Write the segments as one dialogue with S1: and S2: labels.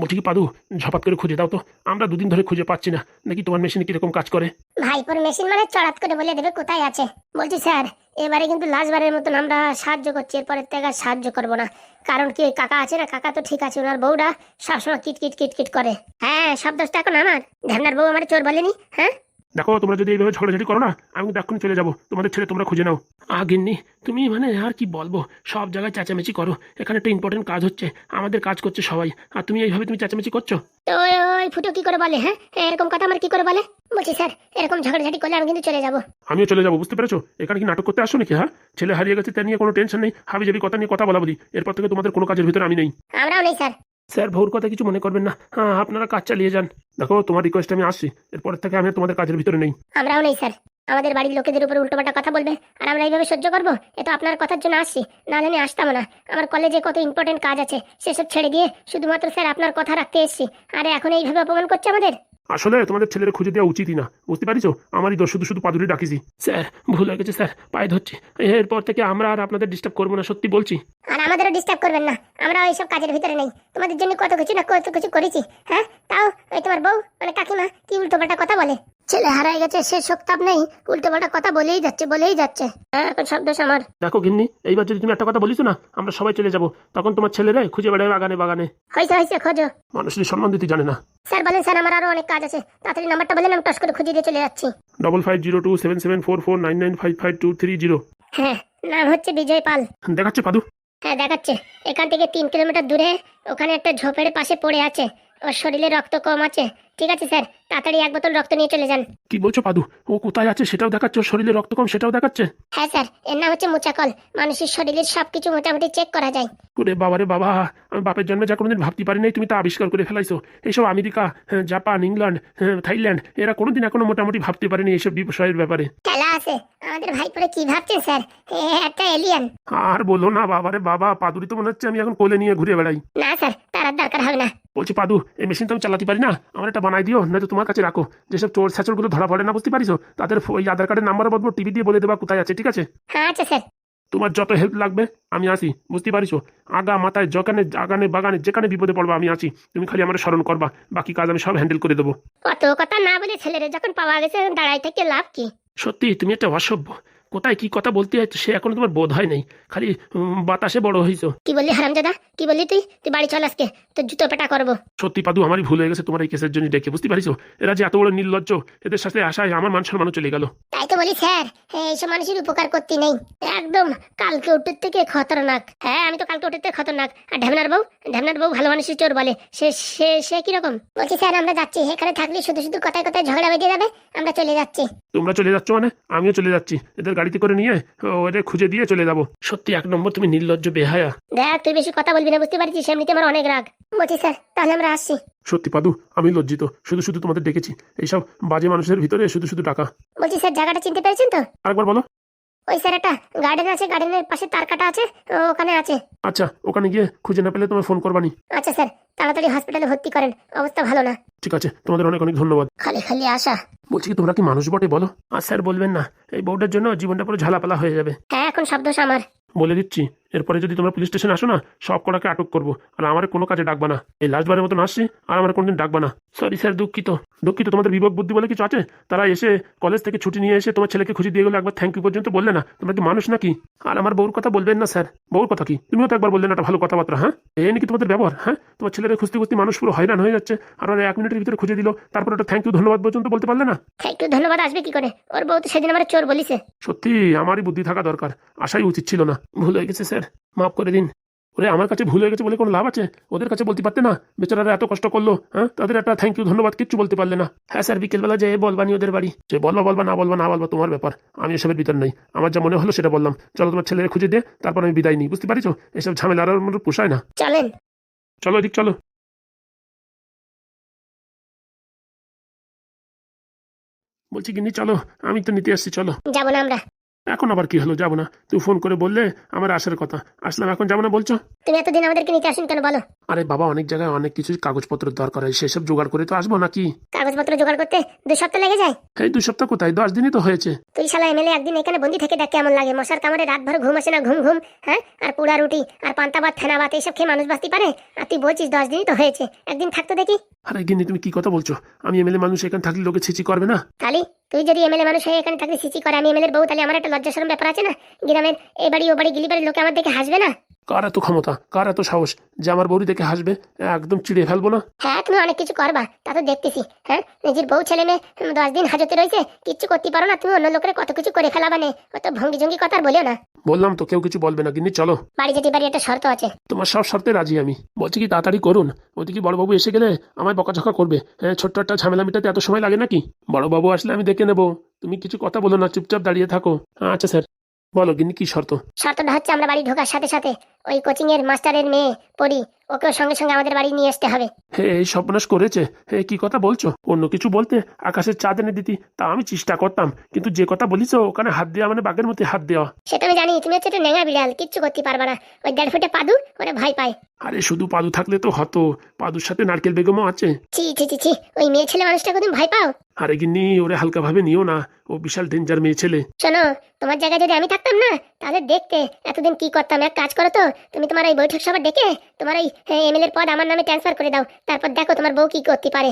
S1: বলছি পাদু, ঝপাত করে খুঁজে দাও তো। আমরা দুদিন ধরে খুঁজে পাচ্ছি না। নাকি তোমার মেশিনে কীরকম কাজ করে?
S2: ভাইপোর মেশিন মানে চড়াত করে বলে দেবে কোথায় আছে। বলছি, স্যার, এবারে কিন্তু লাস্টবারের মতন আমরা সাহায্য করছি। এরপরে থেকে সাহায্য করব না। কারণ কি কাকা আছে না? কাকা তো ঠিক আছে, ওনার বউরা সবসময় কিট কিট কিট কিট করে। হ্যাঁ সব দোষটা এখন আমার। ধ্যানার বউ আমার চোর বলেনি? হ্যাঁ?
S1: দেখো তোমরা যদি এইভাবে ঝগড়াঝাটি করো না আমি কিন্তু এক্ষুনি চলে যাব। তোমাদের ছেলে তোমরা খুঁজে নাও। আগিন্নি তুমি মানে আর কি বলব? সব জায়গায় চেঁচামেচি করো। এখানে একটা ইম্পর্টেন্ট কাজ হচ্ছে। আমাদের কাজ করছে সবাই। আর তুমি এইভাবে তুমি চেঁচামেচি করছ?
S2: তো ওই ফুটো কি করে বলে হ্যাঁ? এরকম কথা আমার কি করে বলে? বলছি স্যার এরকম ঝগড়াঝাটি করলে আমি কিন্তু চলে যাব।
S1: আমিও চলে যাব বুঝতে পেরেছ? এখানে কি নাটক করতে আসো নাকি হ্যাঁ? ছেলে হারিয়ে গেছে তা নিয়ে কোনো টেনশন নেই। হাবি যাবি কথা নিয়ে কথা বলা বলি। এরপর থেকে তোমাদের কোনো কাজের ভিতরে আমি নেই।
S2: আমরাও নেই স্যার।
S1: স্যার ভোর কথা কিছু মনে করবেন না। হ্যাঁ আপনারা কাজ চালিয়ে যান। দেখো, তোমার রিকোয়েস্ট আমি আসছি। এরপর থেকে আমি তোমাদের কাজের ভিতরে নেই।
S2: আমরাও নেই, স্যার। আমাদের বাড়ির লোকেদের উপর উল্টোপাল্টা কথা বলবে, আর আমরা এইভাবে সহ্য করব? এ তো আপনার কথার জন্য আসছি। না জানি আসতাম না। আমার কলেজে কত ইম্পর্টেন্ট কাজ আছে, সেসব ছেড়ে দিয়ে শুধুমাত্র স্যার আপনার কথা রাখতে এসেছি। আরে, এখন এইভাবে অপমান করছে আমাদের?
S1: আসলে তোমাদের ছেলের খুঁজে দেওয়া উচিতই না বুঝতে পারিছো? আমারই দোষ শুধু শুধু পাদুরি ডাকিছি। স্যার ভুল হয়ে গেছে স্যার পায়ে ধরছি। এরপর থেকে আমরা আর আপনাদের ডিস্টার্ব করব না সত্যি বলছি।
S2: আর আমাদেরও ডিস্টার্ব করবেন না। আমরা এইসব কাজের ভিতরে নেই। তোমাদের জন্য কত কিছু না কত কিছু করেছি হ্যাঁ? তাও ওই তোমার বউ মানে কাকিমা কি উল্টোপাল্টা কথা বলে? ছেলে হারাই গেছে সে শোকতাপ নেই। উল্টোপাল্টা কথা বলেই যাচ্ছে বলেই যাচ্ছে। হ্যাঁ এখন সব দোষ আমার।
S1: দেখো গিন্নি এইবার যদি তুমি একটা কথা বলিস না আমরা সবাই চলে যাব। তখন তোমার ছেলেরা খুঁজে বেড়ায় বাগানে বাগানে।
S2: হয়েছে হয়েছে খোঁজো।
S1: মানুষের সম্মান দিতে জানে না।
S2: স্যার বলেন স্যার আমার আরও অনেক কাজ আছে। তাড়াতাড়ি নাম্বারটা বলেন আমি টস করে খুঁজে দিয়ে চলে যাচ্ছি।
S1: Double five zero two seven seven four four nine nine five five two three zero.
S2: হ্যাঁ নাম হচ্ছে বিজয় পাল।
S1: দেখাচ্ছে পাদু?
S2: হ্যাঁ দেখাচ্ছে। এখান থেকে তিন কিলোমিটার দূরে ওখানে একটা ঝোপের পাশে পড়ে আছে। ওর শরীরে রক্ত কম আছে। ঠিক আছে স্যার। তাড়াতাড়ি এক বোতল রক্ত নিয়ে চলে যান।
S1: কি বলছো পাদু? ও কোথায় আছে সেটাও দেখাচ্ছে? ওর শরীরে রক্ত কম সেটাও দেখাচ্ছে?
S2: হ্যাঁ স্যার। এর নাম হচ্ছে মুচাকল। মানুষের শরীরের সবকিছু মোটামুটি চেক করা যায়।
S1: ওরে বাবা রে বাবা আমি বাপের জন্মে যা কোনোদিন ভাবতে পারি নাই তুমি তা আবিষ্কার করে ফেলাইছো। এইসব আমেরিকা হ্যাঁ, জাপান ইংল্যান্ড হ্যাঁ, থাইল্যান্ড এরা কোনোদিন এখনও মোটামুটি ভাবতে পারেনি এইসব বিষয়ের ব্যাপারে।
S2: খেলা আছে। আমাদের ভাই পরে কি ভাবছেন স্যার? একটা এলিয়ান
S1: আর বলো না বাবারে বাবা পাদুরি তো মনে হচ্ছে আমি এখন কোলে নিয়ে ঘুরে বেড়াই।
S2: না স্যার তার দরকার হবে না।
S1: বলছি পাদু এই মেশিন তো আমি চালাতে পারি না আমার এটা বানাই দিও নয়তো তোমার কাছে রাখো। যেসব চোর ছাচরগুলো ধরা পড়ে না বুঝতে পারিছো তাদের ওই আধার কার্ডের নাম্বার বদবো টিভি দিয়ে বলে দেবা কোথায় আছে ঠিক আছে?
S2: হ্যাঁ আচ্ছা স্যার।
S1: তোমার যত হেল্প লাগবে আমি আসি বুঝতে পারিছো আগা মাথায় যখানে আগানে বাগানে যেখানে বিপদে পড়বা আমি আছি। তুমি খালি আমার স্মরণ করবা বাকি কাজ আমি সব হ্যান্ডেল করে দেবো।
S2: কত কথা না বলে ছেলেরে যখন পাওয়া গেছে দাঁড়াই থেকে লাভ কি?
S1: সত্যি তুমি একটা অসভ্য। কোথায় কি কথা বলতে যাচ্ছ? সে এখনও তোমার বোধ হয় নাই। খালি বাতাসে বড় হয়েছো
S2: কি বললি হারামজাদা? কি বললি তুই? তুই বাড়ি চল আজকে। তোর জুতো পেটা করব।
S1: সত্যি পাদু আমারই ভুল হয়ে গেছে তোমার এই কেসের জন্য ডেকে বুঝতে পারিছো? এরা যে এত বড় নির্লজ্জ এদের সাথে আশায় আমার মান সম্মান চলে গেল।
S2: তাই তো বলি স্যার হ্যাঁ, এইসব মানুষের উপকার করতে নেই। একদম কালকে উঠের থেকে খতরনাক। হ্যাঁ আমি তো কালকে উঠের থেকে খতরনাক। আর ঢেমনার বউ? ঢেমনার বউ ভালো মানুষের চোর বলে। সে সে সে কীরকম? বলছি স্যার আমরা যাচ্ছি। এখানে থাকলে শুধু শুধু কথায় কথায় ঝগড়া বেঁধে যাবে। আমরা চলে যাচ্ছি।
S1: তোমরা চলে যাচ্ছ মানে? আমিও চলে যাচ্ছি। এদের গাড়িতে করে নিয়ে ওদের খুঁজে দিয়ে চলে যাব। সত্যি এক নম্বর তুমি নির্লজ্জ বেহায়া।
S2: দেখ তুই বেশি কথা বলবি না বুঝতে পারছিস? এমনিতে আমার অনেক রাগ। বলছি স্যার তাহলে আমরা আসছি।
S1: সত্যি পাদু আমি লজ্জিত। শুধু শুধু তোমাদের ডেকেছি। এইসব বাজে মানুষের ভিতরে শুধু শুধু টাকা।
S2: বলছি স্যার জায়গাটা চিনতে পেরেছেন তো?
S1: আরেকবার বলো।
S2: ওই স্যার একটা গার্ডেন আছে গার্ডেনের পাশে তার কাটা আছে ওখানে আছে।
S1: আচ্ছা ওখানে গিয়ে খুঁজে না পেলে তোমায় ফোন করবানি।
S2: আচ্ছা স্যার তাড়াতাড়ি হসপিটালে ভর্তি করেন অবস্থা ভালো না।
S1: ঠিক আছে তোমাদের অনেক অনেক ধন্যবাদ।
S2: খালি খালি আশা।
S1: বলছি কি তোমরা কি মানুষ বটে বলো? আর স্যার বলবেন না এই বউটার জন্য জীবনটা পুরো ঝালাপালা হয়ে যাবে।
S2: হ্যাঁ এখন শব্দ আমার।
S1: বলে দিচ্ছি। এরপরে যদি তোমরা পুলিশ স্টেশনে আসো না সব কটাকে আটক করব। আর আমার কোনো কাজে ডাকবা না। এই লাস্টবারের মতন আসছি আর আমার কোনোদিন ডাকবা না। সরি স্যার দুঃখিত। দুঃখিত তোমাদের বিবেক বুদ্ধি বলে কিছু আছে? তারা এসে কলেজ থেকে ছুটি নিয়ে এসে তোমার ছেলেকে খুঁজে দিয়ে গেলো একবার থ্যাংক ইউ পর্যন্ত বললে না। তোমরা কি মানুষ নাকি? আর আমার বউর কথা বলবেন না স্যার বউর কথা কি? তুমিও তো একবার বললেন একটা ভালো কথাবার্তা হ্যাঁ? এই নাকি তোমাদের ব্যবহার হ্যাঁ? তোমার ছেলেরা খুঁজতে খুঁজতে মানুষ পুরো হয়রান হয়ে যাচ্ছে। আর ওরা এক মিনিটের ভিতরে খুঁজে দিল তারপর একটা থ্যাংক ইউ ধন্যবাদ পর্যন্ত বলতে পারলে না?
S2: একটু ধন্যবাদ আসবে কি করে? ওর বউ তো সেদিন আমার চোর বলিছে।
S1: সত্যি আমারই বুদ্ধি থাকা দরকার। আসাই উচিত ছিল না। ভুল হয়ে গেছে স্যার। মাফ করে দিন। ওরে আমার কাছে ভুল হয়ে গেছে বলে কোনো লাভ আছে? ওদের কাছে বলতে পারতে না? বেচারারা এত কষ্ট করল হ্যাঁ? তাদের একটা থ্যাংক ইউ ধন্যবাদ কিচ্ছু বলতে পারলে না। হ্যাঁ স্যার বিকেলবেলা যে বলবানি ওদের বাড়ি। যে বলবা বলবা না বলবা না বলবা তোমার ব্যাপার। আমি এসবের ভিতর নেই। আমার যা মনে হলো সেটা বললাম। চলো তোমার ছেলেরা খুঁজে দিয়ে তারপর আমি বিদায় নিই। বুঝতে পারিছো? এসব ঝামেলা আর পোষায় না।
S2: চলেন।
S1: চলো এদিক চলো। বলছি কিনি চলো। আমি তো নিতে আসছি চলো।
S2: যাব না আমরা।
S1: এখন আবার কি হলো? যাব না। তুই ফোন করে বললে আমার আসার কথা। আসলাম, এখন যাব না বলছো?
S2: তুমি এতদিন আমাদেরকে নিতে আসুন কেন? বলো।
S1: আরে বাবা অনেক জায়গায় অনেক কিছু কাগজপত্র দরকার হয় সেসব জোগাড় করে তো আসব নাকি?
S2: কাগজপত্র জোগাড় করতে দু সপ্তাহ লেগে যায়?
S1: এই দু সপ্তাহ কোথায়? দশ দিনই তো হয়েছে।
S2: তুই শালা এমএলএ একদিন এখানে বন্দি থেকে দেখ কেমন লাগে। মশার কামড়ে রাত ভর ঘুম আসে না ঘুম ঘুম হ্যাঁ? আর পুরা রুটি আর পান্তা ভাত ফেনা ভাত এইসব খেয়ে মানুষ বাঁচতে পারে? আর তুই বলছিস দশ দিনই তো হয়েছে একদিন থাকতো দেখি।
S1: আরে গিন্নি তুমি কি কথা বলছো? আমি এমএলএ মানুষ এখানে থাকলে লোকে ছিচি করবে না?
S2: তালি তুই যদি এমএলএ মানুষ হয়ে এখানে থাকলে সিসি করে আমি এমএলএর বউ তাহলে আমার একটা লজ্জাশরম ব্যাপার আছে না? গ্রামের এই বাড়ি ও বাড়ি গিলি বাড়ির লোকে আমার দেখে হাসবে না?
S1: কার এত ক্ষমতা? কার এত সাহস? যে আমার বউরি দেখে হাসবে একদম চিড়ে ফেলব না?
S2: হ্যাঁ তুমি অনেক কিছু করবা তা তো দেখতেছি হ্যাঁ? নিজের বউ ছেলে মেয়ে দশ দিন হাজতে রয়েছে কিচ্ছু করতে পারো না তুমি অন্য লোকের কত কিছু করে ফেলাবা নে অত ভঙ্গি জঙ্গি কথা বলিও না।
S1: বললাম তো কেউ কিছু বলবে না কিন্তু চলো।
S2: বাড়ি যেতে পারি একটা শর্ত আছে।
S1: তোমার সব শর্তে রাজি আমি। বলছি কি তাড়াতাড়ি করুন। ওদিকে বড়বাবু এসে গেলে আমায় বকাঝকা করবে। হ্যাঁ ছোট্ট একটা ঝামেলা মিটাতে এত সময় লাগে নাকি? বড়বাবু আসলে আমি দেখে নেব। তুমি কিছু কথা বলো না চুপচাপ দাঁড়িয়ে থাকো। আচ্ছা স্যার। বলো গিন্নি কি শর্ত?
S2: শর্তটা হচ্ছে আমরা বাড়ি ঢোকার সাথে সাথে ওই কোচিং এর মাস্টারের মেয়ে পড়ি ওকেও সঙ্গে সঙ্গে আমাদের বাড়ি নিয়ে আসতে হবে।
S1: এই সর্বনাশ করেছে। হে কি কথা বলছো? অন্য কিছু বলতে আকাশের চাঁদ এনে দিতি তা আমি চেষ্টা করতাম। কিন্তু যে কথা বলিস ওখানে হাত দেওয়া মানে বাঘের মধ্যে হাত দেওয়া।
S2: সেটা আমি জানি তুমি হচ্ছে একটা নেঙা বিড়াল কিচ্ছু করতে পারবা না। ওই দেড় ফুটে পাদু ওরে ভয় পায়।
S1: আরে শুধু পাদু থাকলে তো হতো। পাদুর সাথে নারকেল বেগমও আছে।
S2: ছি ছি ছি ছি ওই মেয়ে ছেলে মানুষটাকে তুমি ভয় পাও?
S1: আরে গিন্নি ওরে হালকা ভাবে নিও না। ও বিশাল ডেঞ্জার মেয়ে ছেলে।
S2: শোনো তোমার জায়গায় যদি আমি থাকতাম না তাহলে দেখতে এতদিন কি করতাম? এক কাজ করো তো তুমি তোমার এই বৈঠক সভা ডেকে তোমার এই এমএলএর পদ আমার নামে ট্রান্সফার করে দাও। তারপর দেখো তোমার বউ কি করতে পারে।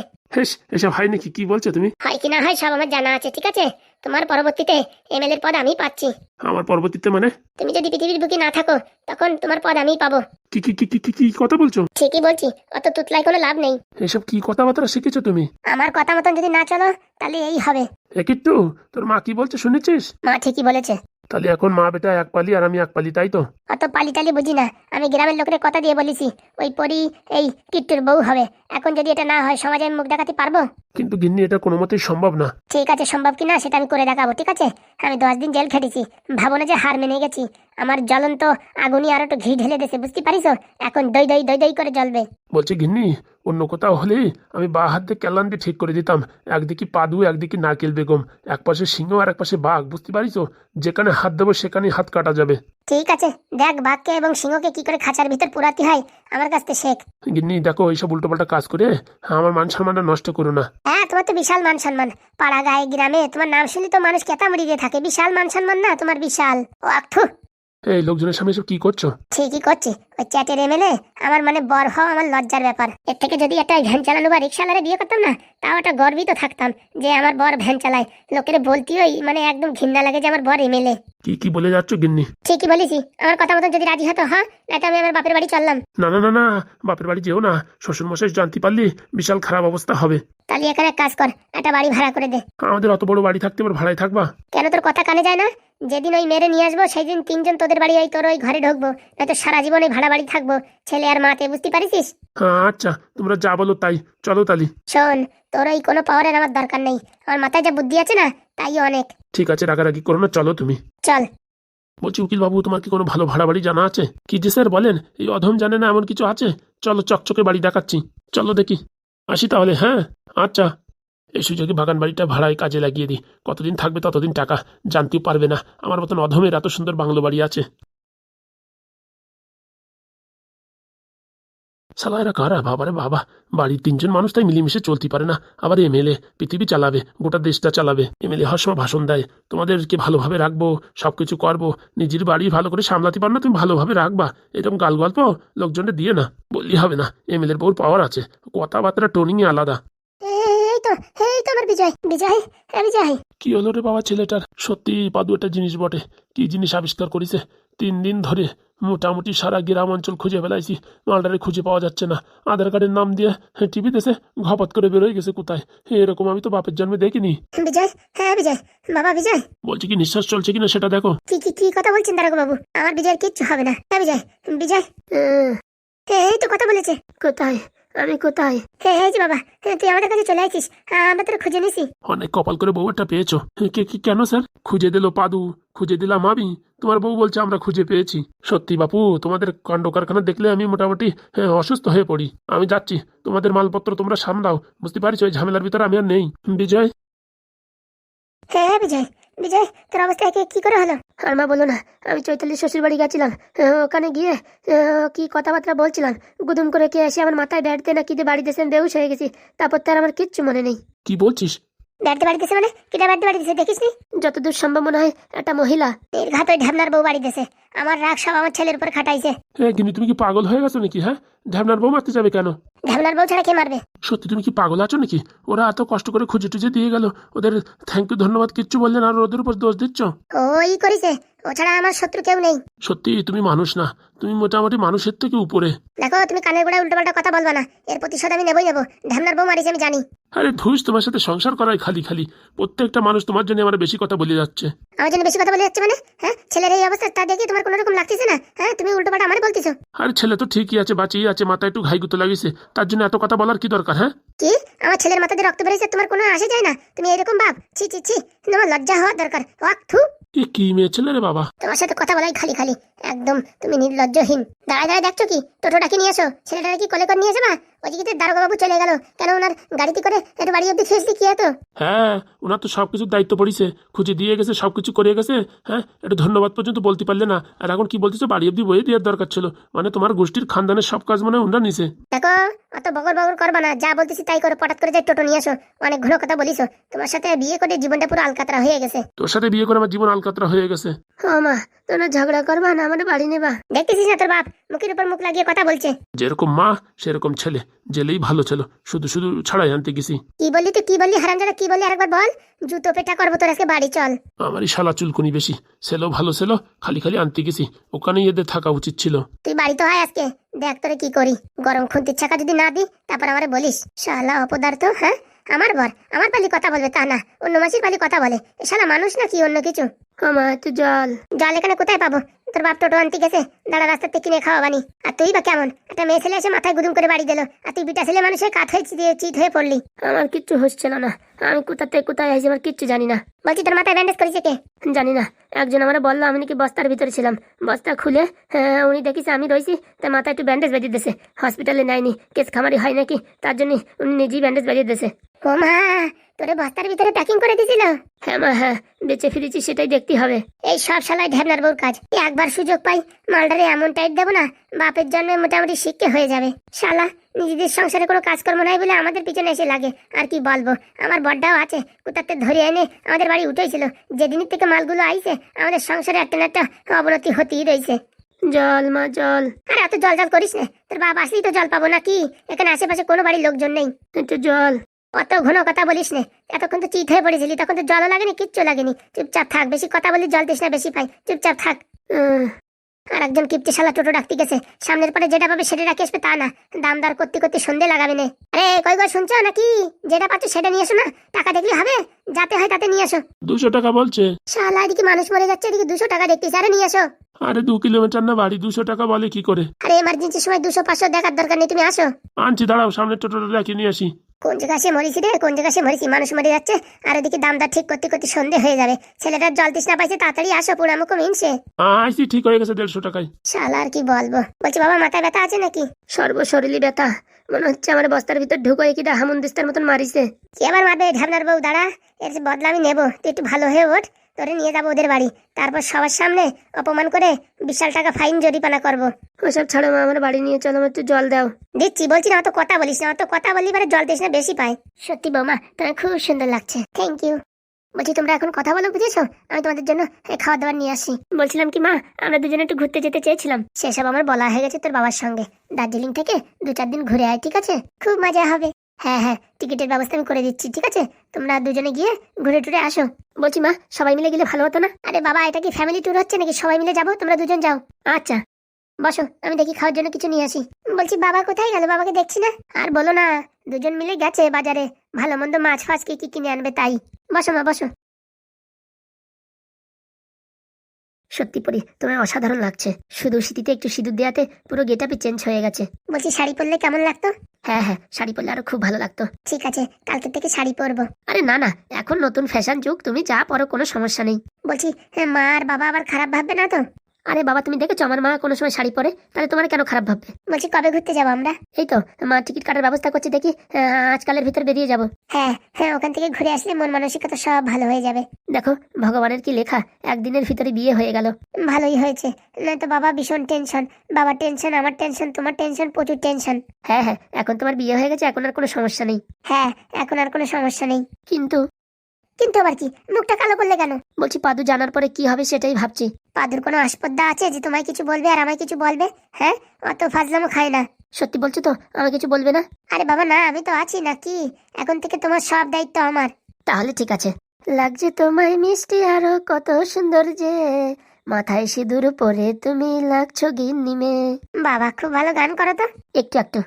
S1: এসব হয় নাকি? কি বলছো তুমি?
S2: হয় কি না হয় সব আমার জানা আছে ঠিক আছে? তোমার পরবর্তীতে এমএলএর পদ আমি পাচ্ছি।
S1: আমার পরবর্তীতে মানে?
S2: তুমি যদি পৃথিবীর বুকে না থাকো তখন তোমার পদ আমি পাবো।
S1: কি কি কি কি কি- কথা বলছো?
S2: ঠিকই বলছি অত তুতলায় কোনো লাভ নেই।
S1: এসব কি কথাবার্তা শিখেছো তুমি?
S2: আমার কথা মতন যদি না চলো তাহলে এই হবে।
S1: এ কিট্টু তোর মা কি বলছে শুনেছিস?
S2: মা ঠিকই বলেছে।
S1: তাহলে এখন মা বেটা এক পালি আর আমি এক পালি তাই তো?
S2: অত পালি টালি বুঝি না। আমি গ্রামের লোকের কথা দিয়ে বলেছি ওই পরি এই কিট্টুর বউ হবে। এখন যদি এটা না হয় সমাজে আমি মুখ দেখাতে পারব?
S1: কিন্তু গিন্নি এটা কোনো মতেই সম্ভব না।
S2: ঠিক আছে সম্ভব কিনা সেটা আমি করে দেখাবো ঠিক আছে? আমি দশ দিন জেল খেটেছি ভাবনা যে হার মেনে গেছি। আমার জ্বলন্ত আগুনি আর একটু ঘি ঢেলে দিয়েছে বুঝতে পারিস এখন দই দই দই দই করে জ্বলবে।
S1: বলছে গিন্নি অন্য কোথাও হলে আমি বা হাত দিয়ে কেলান দিয়ে ঠিক করে দিতাম। একদিকে পাদু একদিকে নারকেল বেগম এক পাশে সিংহ আর এক পাশে বাঘ বুঝতে পারিস যেখানে হাত দেবো সেখানে হাত কাটা যাবে।
S2: ঠিক আছে দেখ বাঘকে এবং সিংহকে কি করে খাঁচার ভিতর পুরাতে হয় আমার কাছ থেকে শেখ।
S1: গিন্নি দেখো এইসব উল্টোপাল্টা কাজ করে আমার মান সম্মানটা নষ্ট করো না।
S2: হ্যাঁ তোমার তো বিশাল মান সম্মান। পাড়া গায়ে গ্রামে তোমার নাম শুনলে তো মানুষ কেতামড়ি দিয়ে থাকে। বিশাল মান সম্মান না তোমার বিশাল। ও আঠু
S1: এই লোকজনের সামনে এসব কি করছ?
S2: ঠিকই করছি। ওই চ্যাটের এমএলএ আমার মানে বর হওয়া আমার লজ্জার ব্যাপার। এর থেকে যদি একটা ভ্যান চালানো বা রিক্সাওয়ালারে বিয়ে করতাম না তাও একটা গর্বিত থাকতাম যে আমার বর ভ্যান চালায়। লোকের বলতি ওই মানে একদম ঘৃণা লাগে যে আমার বর এমএলএ
S1: কি কি বলে যাচ্ছ গিন্নি?
S2: ঠিকই বলেছি। আমার কথা মতন যদি রাজি হতো হ্যাঁ নয়তো আমি আমার বাপের বাড়ি চললাম।
S1: না না না না বাপের বাড়ি যেও না। শ্বশুর মশাই জানতে পারলি বিশাল খারাপ অবস্থা হবে।
S2: তাহলে এখানে এক কাজ কর একটা বাড়ি ভাড়া করে দে।
S1: আমাদের অত বড় বাড়ি থাকতে এবার ভাড়ায় থাকবা?
S2: কেন তোর কথা কানে যায় না? যেদিন ওই মেরে নিয়ে আসব সেই দিন তিনজন তোদের বাড়ি ওই তোর ওই ঘরে ঢুকবো। নয়তো সারা জীবনে ভাড়া বাড়ি থাকব। ছেলে আর মাতে বুঝতে পারিস
S1: আচ্ছা তোমরা যা বলো তাই। চলো তালি
S2: শোন তোর ওই কোনো পাওয়ারের আমার দরকার নেই। আমার মাথায় যা বুদ্ধি আছে না তাই অনেক।
S1: ঠিক আছে রাগারাগি করো না চলো তুমি।
S2: চল।
S1: বলছি উকিল বাবু তোমার কি কোনো ভালো ভাড়া বাড়ি জানা আছে? কি যে স্যার বলেন এই অধম জানে না এমন কিছু আছে? চলো চকচকে বাড়ি দেখাচ্ছি। চলো দেখি। আসি তাহলে হ্যাঁ? আচ্ছা। এই সুযোগে বাগান বাড়িটা ভাড়ায় কাজে লাগিয়ে দিই, কতদিন থাকবে ততদিন টাকা? জানতেও পারবে না। আমার মতন অধমের এত সুন্দর বাংলো বাড়ি আছে। সালা এরা কারা? বাবারে বাবা। বাড়ির তিনজন মানুষ তাই মিলেমিশে চলতে পারে না। আবার এমএলএ পৃথিবী চালাবে, গোটা দেশটা চালাবে। এমএলএ হওয়ার সময় ভাষণ দেয়, তোমাদেরকে ভালোভাবে রাখব সব কিছু করব। নিজের বাড়ি ভালো করে সামলাতে পারো না, তুমি ভালোভাবে রাখবা। এরকম গাল গল্প লোকজনকে দিয়ে না বললি হবে না। এমএলএর বউর পাওয়ার আছে। কথাবার্তা টোনিংই আলাদা।
S2: এই তো আমার বিজয় বিজয় হ্যাঁ বিজয়।
S1: কি হলো রে বাবা ছেলেটার? সত্যি পাদু একটা জিনিস বটে। কি জিনিস আবিষ্কার করেছে? তিন দিন ধরে মোটামুটি সারা গ্রাম অঞ্চল খুঁজে ফেলাইছি মালটারে খুঁজে পাওয়া যাচ্ছে না। আধার কার্ডের নাম দিয়ে টিভি দেশে ঘপত করে বেরোয় গেছে কোথায়? এরকম আমি তো বাপের জন্মে দেখিনি।
S2: বিজয় হ্যাঁ বিজয়। বাবা বিজয়।
S1: বলছি কি নিঃশ্বাস চলছে কিনা সেটা দেখো।
S2: কি কি কি কথা বলছেন দারোগা বাবু? আমার বিজয়ের কিচ্ছু হবে না। হ্যাঁ বিজয় বিজয়। এই তো কথা বলেছে।
S1: কোথায়? আমি কোথায়?
S2: হ্যাঁ এই বাবা তুই আমাদের কাছে চলে আসিস আমরা তোর খুঁজে নিছি।
S1: অনেক কপাল করে বউ একটা পেয়েছ। কে- কে- কেন স্যার? খুঁজে দিল পাদু খুঁজে দিলাম আমি। তোমার বউ বলছে আমরা খুঁজে পেয়েছি। সত্যি বাপু তোমাদের কাণ্ড কারখানা দেখলে আমি মোটামুটি হ্যাঁ, অসুস্থ হয়ে পড়ি। আমি যাচ্ছি তোমাদের মালপত্র তোমরা সামলাও। বুঝতে পারছ ওই ঝামেলার ভিতরে আমি আর নেই। বিজয়?
S2: হ্যাঁ বিজয় বিজয় তোর অবস্থা একে কি করে হলো? আর মা বলো না আমি চৈতালির শ্বশুর বাড়ি গেছিলাম ওখানে গিয়ে কি কথাবার্তা বলছিলাম? গুদুম করে কে এসে আমার মাথায় ব্যাট দিয়ে না কি বাড়ি দিয়েছেন বেউস হয়ে গেছি তারপর তার আমার কিচ্ছু মনে নেই।
S1: কি বলছিস?
S2: ব্যাটতে বাড়ি দিছে মানে? কিটা ব্যাটতে বাড়ি দিছে দেখিস নি যতদূর সম্ভব মনে হয় একটা মহিলা। এর ঘাত ওই বউ বাড়ি দিছে আমার রাগ সব আমার ছেলের উপর খাটাইছে।
S1: হ্যাঁ তুমি কি পাগল হয়ে গেছো নাকি হ্যাঁ? ঢ্যাবনার বউ মারতে যাবে কেন?
S2: ঢ্যামনার বউ ছাড়া কে মারবে?
S1: সত্যি তুমি কি পাগল আছো নাকি? ওরা এত কষ্ট করে খুঁজে টুজে দিয়ে গেল। ওদের থ্যাংক ইউ ধন্যবাদ কিচ্ছু বললেন আর ওদের উপর দোষ দিচ্ছ?
S2: ওই করিছে। ও ছাড়া আমার শত্রু কেউ নেই।
S1: সত্যি তুমি মানুষ না। তুমি মোটামুটি মানুষের থেকে উপরে।
S2: দেখো তুমি কানের গোড়ায় উল্টোপাল্টা কথা বলবা না। এর প্রতিশোধ আমি নেবই নেব। ঢ্যামনার বউ মারিছে আমি জানি।
S1: আরে ধুস তোমার সাথে সংসার করাই খালি খালি। প্রত্যেকটা মানুষ তোমার জন্য আমার বেশি কথা বলে যাচ্ছে।
S2: আমার জন্য বেশি কথা বলে যাচ্ছে মানে? হ্যাঁ? ছেলের এই অবস্থা তা দেখে তোমার কোনো রকম লাগতেছে না? হ্যাঁ তুমি উল্টোপাল্টা আমার বলতেছো।
S1: আরে ছেলে তো ঠিকই আছে বাঁচিয়ে আছে মাথায় একটু ঘাইগুতো লাগিয়েছে। তার জন্য এত কথা বলার কি দরকার হ্যাঁ?
S2: কি? আমার ছেলের মাথা দিয়ে রক্ত বেরিয়েছে তোমার কোনো আসে যায় না? তুমি এরকম ভাব ছি ছি ছি। তোমার লজ্জা হওয়ার দরকার। ওয়াক থু।
S1: এ কি মেয়ে ছেলে রে বাবা?
S2: তোমার সাথে কথা বলাই খালি খালি। একদম তুমি নির্লজ্জহীন। দাঁড়ায় দাঁড়ায় দেখছ কি? টোটোটাকে নিয়ে এসো? ছেলেটাকে কি কোলে করে নিয়ে যাবা ওইদিকে দারোগা বাবু চলে গেল। কেন ওনার গাড়িতে করে একটু বাড়ি অব্দি ফেসলি কি হতো
S1: হ্যাঁ ওনার তো সব কিছুর দায়িত্ব পড়িছে। খুঁজে দিয়ে গেছে সব কিছু করে গেছে। হ্যাঁ একটু ধন্যবাদ পর্যন্ত বলতে পারলে না। আর এখন কি বলতেছো? বাড়ি অব্দি বয়ে দেওয়ার দরকার ছিল। মানে তোমার গোষ্ঠীর খানদানের সব কাজ মানে ওনারা নিছে
S2: দেখো অত বগর বগর করবা না। যা বলতেছি তাই করে। পটাত করে যাই টোটো নিয়ে আসো। অনেক ঘুরো কথা বলিছো। তোমার সাথে বিয়ে করে জীবনটা পুরো আলকাতরা হয়ে গেছে।
S1: তোর সাথে বিয়ে করে আমার জীবন আলকাতরা হয়ে গেছে।
S2: ও মা তোমরা ঝগড়া করবা না আমাদের বাড়ি নেবা। দেখতেছিস না তোর বাপ? মুখের উপর মুখ লাগিয়ে কথা বলছে।
S1: যেরকম মা সেরকম ছেলে। জেলেই ভালো ছিল। শুধু শুধু ছাড়াই আনতে গেছি।
S2: কি বললি তুই? কি বললি হারামজাদা? কি বললি? আরেকবার বল। জুতো পেটা করব তোর আজকে বাড়ি চল।
S1: আমারই শালা চুলকুনি বেশি। ছেলেও ভালো ছিল খালি খালি আনতে গেছি। ওখানেই এদের থাকা উচিত ছিল।
S2: তুই বাড়ি তো হয় আজকে। দেখ তোরে কি করি। গরম খুন্তির ছাকা যদি না দি তারপর আমারে বলিস শালা অপদার্থ হ্যাঁ? আমার বর আমার পালি কথা বলবে তা না। অন্য মাসির পালি কথা বলে। এ শালা মানুষ না কি অন্য কিছু? আমার একটু জল। জল এখানে কোথায় পাবো? তোর বাপ টোটো আনতে গেছে। দাঁড়া রাস্তাতে কিনে খাওয়া বানি আর তুই বা কেমন? একটা মেয়ে ছেলে এসে মাথায় গুদুম করে বাড়ি দিল। আর তুই বিটা ছেলে মানুষের কাঠ হয়ে চিত হয়ে পড়লি। আমার কিচ্ছু হচ্ছিল না আমি কোথাতে কোথায় আইছি আমার কিচ্ছু জানি না। বলছি তোর মাথায় ব্যান্ডেজ করেছে কে? জানি না। একজন আমার বলল আমি নাকি বস্তার ভিতরে ছিলাম। বস্তা খুলে হ্যাঁ, উনি দেখিছে আমি রয়েছি তার মাথায় একটু ব্যান্ডেজ বেঁধে দিয়েছে হসপিটালে নেয়নি। কেস খামারি হয় নাকি? তার জন্য উনি নিজেই ব্যান্ডেজ বেঁধে দিয়েছে ও মা তোরে বস্তার ভিতরে প্যাকিং করে দিছিল হ্যাঁ মা হ্যাঁ বেঁচে ফিরেছি সেটাই দেখতে হবে। এই সব শালায় ঢ্যাবনার বউর কাজ। একবার সুযোগ পাই মালটারে এমন টাইট দেবো না বাপের জন্য মোটামুটি শিক্ষে হয়ে যাবে। শালা নিজেদের সংসারে কোনো কাজকর্ম নাই বলে আমাদের পিছনে এসে লাগে। আর কি বলব আমার বড্ডাও আছে কোথাতে ধরে এনে আমাদের বাড়ি উঠেছিল। যেদিনের থেকে মালগুলো আইছে আমাদের সংসারে একটা না একটা অবনতি হতেই রয়েছে। জল মা জল। আরে এত জল জল করিস না তোর বাবা আসলেই তো জল পাবো নাকি? এখানে আশেপাশে কোনো বাড়ির লোকজন নেই। একটু জল। অত ঘন কথা বলিস না। এতক্ষণ তো চিত হয়ে পড়েছিলি তখন তো জলও লাগেনি কিচ্ছু লাগেনি। চুপচাপ থাক বেশি কথা বলি জল তৃষ্ণা বেশি পাই। চুপচাপ থাক। আর একজন কিপটে শালা টোটো ডাকতে গেছে। সামনের পরে যেটা পাবে সেটা রাখে আসবে তা না। দাম দর করতে করতে সন্ধে লাগাবে না। আরে কই কই শুনছো নাকি? যেটা পাচ্ছ সেটা নিয়ে এসো না। টাকা দেখলে হবে? যাতে হয় তাতে নিয়ে আসো
S1: দুশো টাকা বলছে।
S2: শালা এদিকে মানুষ মরে যাচ্ছে এদিকে দুশো টাকা দেখতেছি। আরে নিয়ে আসো
S1: আরে দু কিলোমিটার না বাড়ি দুশো টাকা বলে কি করে?
S2: আরে এমার্জেন্সির সময় দুশো পাঁচশো দেখার দরকার নেই তুমি আসো।
S1: আনছি দাঁড়াও সামনের টোটোটা রেখে নিয়ে আসি।
S2: কোন জায়গা সে মরিছি রে? কোন জায়গা সে মরিছি মানুষ মরে যাচ্ছে আর এদিকে দামদার ঠিক করতে করতে সন্ধে হয়ে যাবে। ছেলেটার জল তৃষ্ণা পাইছে তাড়াতাড়ি আসো পুরো আমাকে মিনছে।
S1: আইসি ঠিক হয়ে গেছে দেড়শো টাকায়।
S2: শালা আর কি বলব? বলছি বাবা মাথায় ব্যথা আছে নাকি? সর্বশরীরই ব্যথা। মনে হচ্ছে আমার বস্তার ভিতর ঢুকো কি হামুন্দিস্তার মতন মারিছে। কি আবার মারবে? ঢাবনার বউ দাঁড়া। এর বদলা আমি নেব। তুই একটু ভালো হয়ে ওঠ। তোরে নিয়ে যাব ওদের বাড়ি। তারপর সবার সামনে অপমান করে বিশাল টাকা ফাইন জরিপানা করব। ওসব ছাড়ো মা আমার বাড়ি নিয়ে চলো একটু জল দাও। দিচ্ছি বলছি না অত কথা বলিস না অত কথা বললি এবারে জল দিস না বেশি পাই সত্যি বৌমা তোমার খুব সুন্দর লাগছে। থ্যাংক ইউ বলছি তোমরা এখন কথা বলো বুঝেছ? আমি তোমাদের জন্য খাবার দাবার নিয়ে আসি। বলছিলাম কি মা আমরা দুজনে একটু ঘুরতে যেতে চেয়েছিলাম। সেসব আমার বলা হয়ে গেছে তোর বাবার সঙ্গে। দার্জিলিং থেকে দু চার দিন ঘুরে আয় ঠিক আছে? খুব মজা হবে। হ্যাঁ হ্যাঁ টিকিটের ব্যবস্থা আমি করে দিচ্ছি, ঠিক আছে? তোমরা দুজনে গিয়ে ঘুরে টুরে আসো। বলছি, মা, সবাই মিলে গেলে ভালো হতো না? আরে বাবা, এটা কি ফ্যামিলি ট্যুর হচ্ছে নাকি? সবাই মিলে যাব? তোমরা দুজন যাও। আচ্ছা বসো, আমি দেখি খাওয়ার জন্য কিছু নিয়ে আসি। বলছি, বাবা কোথায় গেল? বাবাকে দেখছি না? আর বলো না, দুজন মিলে গেছে বাজারে। ভালো মন্দ মাছ ফাছ কি কি কিনে আনবে তাই। বসো মা, বসো। সত্যি পরি তোমার অসাধারণ লাগছে। শুধু সিটিতে একটু সিঁদুর দেওয়াতে পুরো গেট চেঞ্জ হয়ে গেছে। বলছি শাড়ি পরলে কেমন লাগতো? হ্যাঁ হ্যাঁ শাড়ি পরলে আরও খুব ভালো লাগতো। ঠিক আছে কালকে থেকে শাড়ি পরবো। আরে না না এখন নতুন ফ্যাশন যুগ তুমি যা পরো কোনো সমস্যা নেই। বলছি হ্যাঁ, মা আর বাবা আবার খারাপ ভাববে না তো? আরে বাবা তুমি দেখেছ? আমার মা কোনো সময় শাড়ি পরে তাহলে তোমার কেন খারাপ ভাববে? বলছি কবে ঘুরতে যাব আমরা? এই তো মা টিকিট কাটার ব্যবস্থা করছে দেখি আহ, আজকালের ভিতর বেরিয়ে যাব। হ্যাঁ হ্যাঁ ওখান থেকে ঘুরে আসলে মন মানসিকতা সব ভালো হয়ে যাবে। দেখো ভগবানের কি লেখা? একদিনের ভিতরে বিয়ে হয়ে গেল। ভালোই হয়েছে। নয়তো বাবা ভীষণ টেনশন। বাবার টেনশন আমার টেনশন তোমার টেনশন প্রচুর টেনশন। হ্যাঁ হ্যাঁ এখন তোমার বিয়ে হয়ে গেছে এখন আর কোনো সমস্যা নেই। হ্যাঁ এখন আর কোনো সমস্যা নেই। কিন্তু কিন্তু আবার কি? মুখটা কালো করলে কেন? বলছি পাদু জানার পরে কি হবে সেটাই ভাবছি। পাদুর কোনো আসপদ্দা আছে যে তোমায় কিছু বলবে আর আমায় কিছু বলবে? হ্যাঁ? অত ফাজলামো খায় না। সত্যি বলছো তো? আমাকে কিছু বলবে না? আরে বাবা না আমি তো আছি নাকি? এখন থেকে তোমার সব দায়িত্ব আমার। তাহলে ঠিক আছে। লাগছে তোমায় মিষ্টি আরও কত সুন্দর যে। মাথায় সিঁদুর পরে তুমি লাগছো গিন্নিমে। বাবা খুব ভালো গান করো তো। একটু একটু।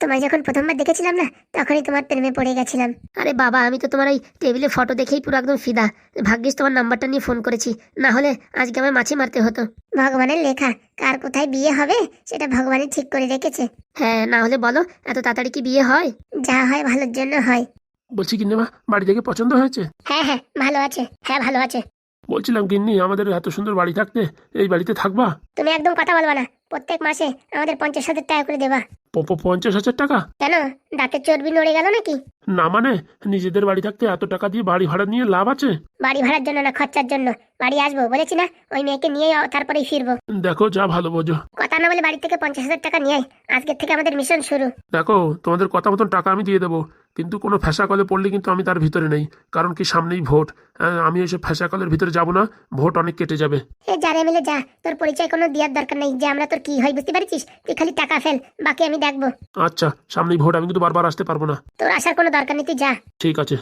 S2: তোমায় যখন প্রথমবার দেখেছিলাম না তখনই তোমার প্রেমে পড়ে গেছিলাম। আরে বাবা আমি তো তোমার ওই টেবিলে ফটো দেখেই পুরো একদম ফিদা। ভাগ্যিস তোমার নাম্বারটা নিয়ে ফোন করেছি। না হলে আজকে আমার মাছি মারতে হতো। ভগবানের লেখা কার কোথায় বিয়ে হবে সেটা ভগবানই ঠিক করে রেখেছে। হ্যাঁ না হলে বলো এত তাড়াতাড়ি কি বিয়ে হয়? যা হয় ভালোর জন্য হয়।
S1: বলছি গিন্নিমা বাড়ি থেকে পছন্দ হয়েছে?
S2: হ্যাঁ হ্যাঁ ভালো আছে। হ্যাঁ ভালো আছে।
S1: বলছিলাম গিন্নি আমাদের এত সুন্দর বাড়ি থাকতে এই বাড়িতে থাকবা?
S2: তুমি একদম কথা বলবা না। প্রত্যেক মাসে আমাদের পঞ্চাশ হাজার টাকা করে দেবা।
S1: প- পঞ্চাশ হাজার টাকা?
S2: কেন? দাঁতের চর্বি নড়ে গেল নাকি?
S1: না মানে নিজেদের বাড়ি থাকতে এত টাকা দিয়ে বাড়ি ভাড়া নিয়ে লাভ আছে?
S2: বাড়ি ভাড়ার জন্য না খরচার জন্য। বাড়ি আসব বলেছি না? ওই মেয়েকে নিয়ে তারপরেই ফিরবো।
S1: দেখো যা ভালো বোঝো।
S2: কথা না বলে বাড়ি থেকে পঞ্চাশ হাজার টাকা নিয়ে আয়। আজকের থেকে আমাদের মিশন শুরু।
S1: দেখো তোমাদের কথা মতন টাকা আমি দিয়ে দেবো। কিন্তু কোনো ফ্যাসা কলে পড়লে কিন্তু আমি তার ভিতরে নেই। কারণ কি সামনেই ভোট। আহ, আমি ফ্যাসা কলের ভিতরে যাব না। ভোট অনেক কেটে যাবে।
S2: এ যারে মিলে যা। তোর পরিচয় কোনো দেওয়ার দরকার নেই। যে আমরা তোর কি হয় বুঝতে পারছিস? তুই খালি টাকা ফেল। বাকি আমি দেখব।
S1: আচ্ছা সামনেই ভোট। আমি কিন্তু বারবার আসতে পারব না।
S2: তোর আসার কোনো দরকার নেই তুই যা।
S1: ঠিক আছে।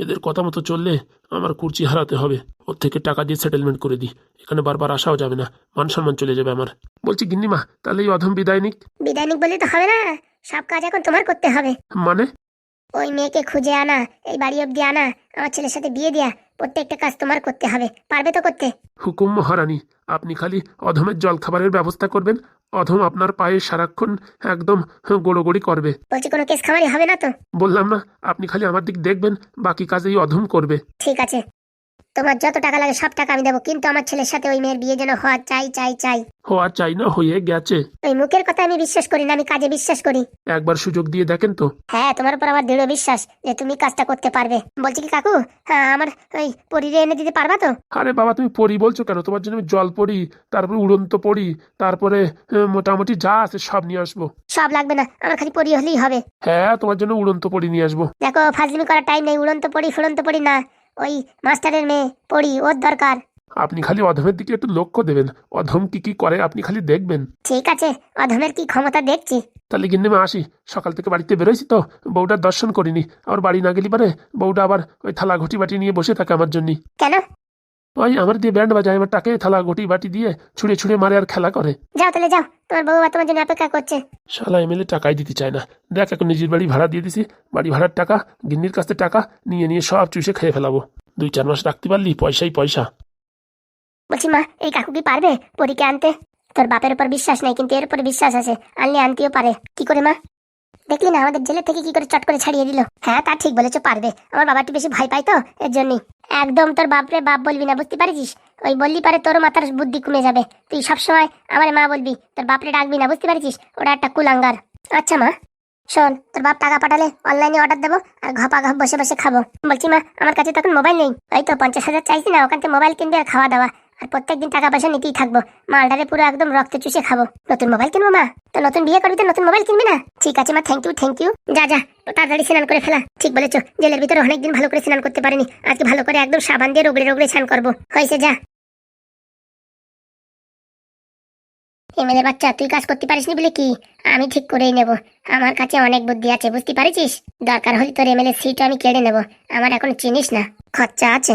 S1: এদের কথা মতো চললে আমার কুর্চি হারাতে হবে। ওর থেকে টাকা দিয়ে সেটেলমেন্ট করে দিই। এখানে বারবার আসাও যাবে না। মান সম্মান চলে যাবে আমার। বলছি গিন্নিমা তাহলে এই অধম বিদায় নিক।
S2: বিদায়নিক বললে তো হবে না। সব কাজ এখন তোমার করতে হবে।
S1: মানে?
S2: ওই মেয়েকে খুঁজে আনা এই বাড়ি অব্দি আনা আমার ছেলের সাথে বিয়ে দেয়া প্রত্যেকটা কাজ তোমার করতে হবে পারবে তো করতে?
S1: হুকুম মহারানী আপনি খালি অধমের জল খাবারের ব্যবস্থা করবেন অধম আপনার পায়ে সারাক্ষণ একদম গোড়োগড়ি করবে।
S2: বলছি কোনো কেস খাবারই হবে না তো?
S1: বললাম না আপনি খালি আমার দিক দেখবেন বাকি কাজ এই অধম করবে।
S2: ঠিক আছে। তোমার যত টাকা লাগে সব টাকা আমি দেবো কিন্তু আমার ছেলের সাথে ওই মেয়ের বিয়ে যেন হওয়া চাই চাই চাই।
S1: হওয়া চাই না হয়ে গেছে।
S2: ওই মুখের কথা আমি বিশ্বাস করি না আমি কাজে বিশ্বাস করি।
S1: একবার সুযোগ দিয়ে দেখেন তো।
S2: হ্যাঁ তোমার উপর আমার দৃঢ় বিশ্বাস যে তুমি কাজটা করতে পারবে। বলছি কি কাকু? হ্যাঁ আমার ওই পরিরে এনে দিতে পারবা তো?
S1: আরে বাবা তুমি পড়ি বলছো কেন? তোমার জন্য আমি জল পড়ি তারপরে উড়ন্ত পড়ি তারপরে আহ, মোটামুটি যা আছে সব নিয়ে আসব।
S2: সব লাগবে না আমার খালি পরি হলেই হবে।
S1: হ্যাঁ তোমার জন্য উড়ন্ত পড়ি নিয়ে আসব।
S2: দেখো ফাজলিমি করার টাইম নেই উড়ন্ত পড়ি ফুড়ন্ত পড়ি না। ওই মাস্টারের মেয়ে পড়ি ওর দরকার।
S1: আপনি খালি অধমের দিকে একটু লক্ষ্য দেবেন। অধম কি কি করে আপনি খালি দেখবেন।
S2: ঠিক আছে অধমের কি ক্ষমতা দেখছি?
S1: তাহলে গিন্নেমে আসি। সকাল থেকে বাড়িতে বেরোইছি তো বউটার দর্শন করিনি। আবার বাড়ি না গেলি পারে বউটা আবার ওই থালা ঘটি বাটি নিয়ে বসে থাকে আমার জন্য
S2: কেন?
S1: ওই আমার দিয়ে ব্যান্ড বাজায় আমার টাকে থালা ঘটি বাটি দিয়ে ছুঁড়ে ছুঁড়ে মারে আর খেলা করে।
S2: যাও তাহলে যাও তোমার বউ তোমার জন্য অপেক্ষা করছে।
S1: শালা এমএলএ টাকাই দিতে চায় না। দেখ এখন নিজের বাড়ি ভাড়া দিয়ে দিছি। বাড়ি ভাড়ার টাকা গিন্নির কাছ টাকা নিয়ে নিয়ে সব চুষে খেয়ে ফেলাবো। দুই চার মাস রাখতে পারলি পয়সাই পয়সা।
S2: বলছি মা এই কাকু কি পারবে পরীকে আনতে? তোর বাপের উপর বিশ্বাস নেই কিন্তু এর উপর বিশ্বাস আছে। আনলে আনতেও পারে। কি করে মা? দেখলি না, আমাদের জেলে থেকে কি করে চট করে ছাড়িয়ে দিল? হ্যাঁ তা ঠিক বলেছ, পারবে। আমার বাবাটি বেশি ভয় পাই তো, এর জন্যই একদম তোর বাপরে বাপ বলবি না, বুঝতে পারিস ওই বললি পারে তোর মাথার বুদ্ধি কমে যাবে। তুই সবসময় আমার মা বলবি, তোর বাপরে ডাকবি না, বুঝতে পারিস ওটা একটা কুলাঙ্গার। আচ্ছা মা, শোন, তোর বাপ টাকা পাঠালে অনলাইনে অর্ডার দেবো, আর ঘপা ঘপ বসে বসে খাব। বলছি মা, আমার কাছে তখন মোবাইল নেই। ওই তো পঞ্চাশ হাজার চাইছি না, ওখান থেকে মোবাইল কিনবে আর খাওয়া দাওয়া। আর প্রত্যেকদিন টাকা পয়সা নিতেই থাকব। মালটারে পুরো একদম রক্ত চুষে খাব। নতুন মোবাইল কিনবো মা? তো নতুন বিয়ে করবি তো নতুন মোবাইল কিনবি না? ঠিক আছে মা থ্যাংক ইউ থ্যাংক ইউ যা যা তাড়াতাড়ি স্নান করে ফেলা। ঠিক বলেছ, জেলের ভিতরে অনেকদিন ভালো করে স্নান করতে পারিনি। আজকে ভালো করে একদম সাবান দিয়ে রগড়ে রগড়ে স্নান করব। হয়েছে, যা। এমএলএ বাচ্চা, তুই কাজ করতে পারিসনি বলে কি? আমি ঠিক করেই নেব। আমার কাছে অনেক বুদ্ধি আছে, বুঝতে পারিস দরকার হলে তোর এমএলএ সিট আমি কেড়ে নেব। আমার এখন চিনিস না। খরচা আছে।